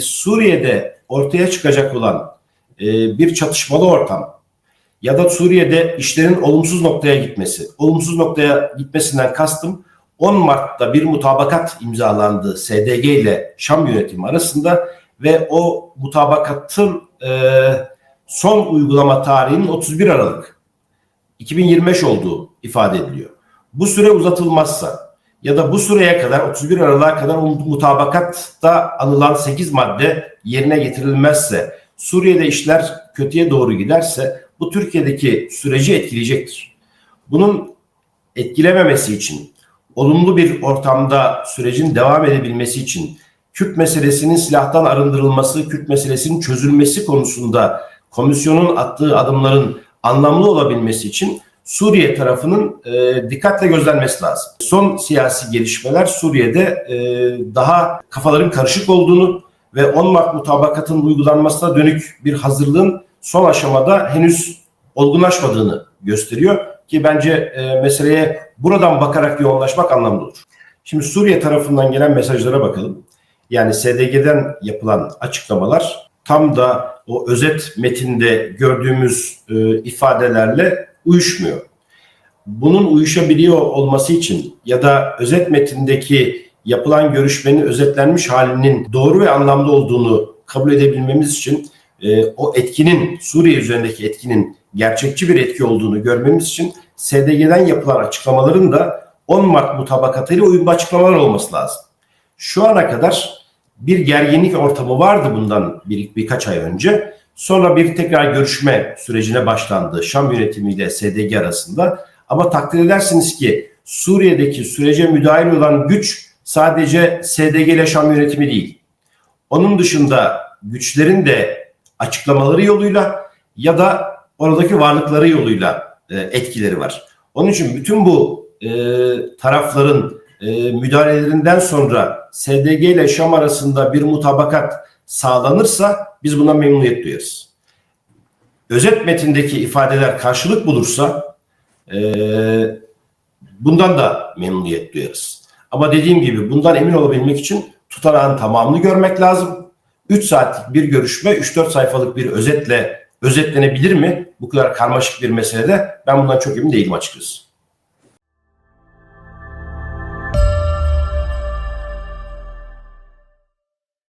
Suriye'de ortaya çıkacak olan e, bir çatışmalı ortam ya da Suriye'de işlerin olumsuz noktaya gitmesi. Olumsuz noktaya gitmesinden kastım 10 Mart'ta bir mutabakat imzalandı SDG ile Şam yönetimi arasında ve o mutabakatın e, son uygulama tarihinin 31 Aralık 2025 olduğu ifade ediliyor. Bu süre uzatılmazsa ya da bu süreye kadar 31 Aralık'a kadar mutabakatta anılan 8 madde yerine getirilmezse Suriye'de işler kötüye doğru giderse bu Türkiye'deki süreci etkileyecektir. Bunun etkilememesi için olumlu bir ortamda sürecin devam edebilmesi için Kürt meselesinin silahtan arındırılması, Kürt meselesinin çözülmesi konusunda komisyonun attığı adımların anlamlı olabilmesi için Suriye tarafının e, dikkatle gözlenmesi lazım. Son siyasi gelişmeler Suriye'de e, daha kafaların karışık olduğunu ve 10 Mart mutabakatının uygulanmasına dönük bir hazırlığın son aşamada henüz olgunlaşmadığını gösteriyor ki bence e, meseleye buradan bakarak yoğunlaşmak anlamlı olur. Şimdi Suriye tarafından gelen mesajlara bakalım. Yani SDG'den yapılan açıklamalar tam da o özet metinde gördüğümüz e, ifadelerle uyuşmuyor. Bunun uyuşabiliyor olması için ya da özet metindeki yapılan görüşmenin özetlenmiş halinin doğru ve anlamlı olduğunu kabul edebilmemiz için e, o etkinin Suriye üzerindeki etkinin gerçekçi bir etki olduğunu görmemiz için SDG'den yapılan açıklamaların da 10 Mart mutabakatıyla uyumlu açıklamalar olması lazım. Şu ana kadar bir gerginlik ortamı vardı bundan bir, birkaç ay önce. Sonra bir tekrar görüşme sürecine başlandı Şam yönetimiyle SDG arasında. Ama takdir edersiniz ki Suriye'deki sürece müdahil olan güç sadece SDG ile Şam yönetimi değil. Onun dışında güçlerin de açıklamaları yoluyla ya da oradaki varlıkları yoluyla e, etkileri var. Onun için bütün bu e, tarafların e, müdahalelerinden sonra SDG ile Şam arasında bir mutabakat sağlanırsa biz bundan memnuniyet duyarız. Özet metindeki ifadeler karşılık bulursa e, bundan da memnuniyet duyarız. Ama dediğim gibi bundan emin olabilmek için tutanağın tamamını görmek lazım. 3 saatlik bir görüşme 3-4 sayfalık bir özetle özetlenebilir mi? Bu kadar karmaşık bir meselede ben bundan çok emin değilim açıkçası.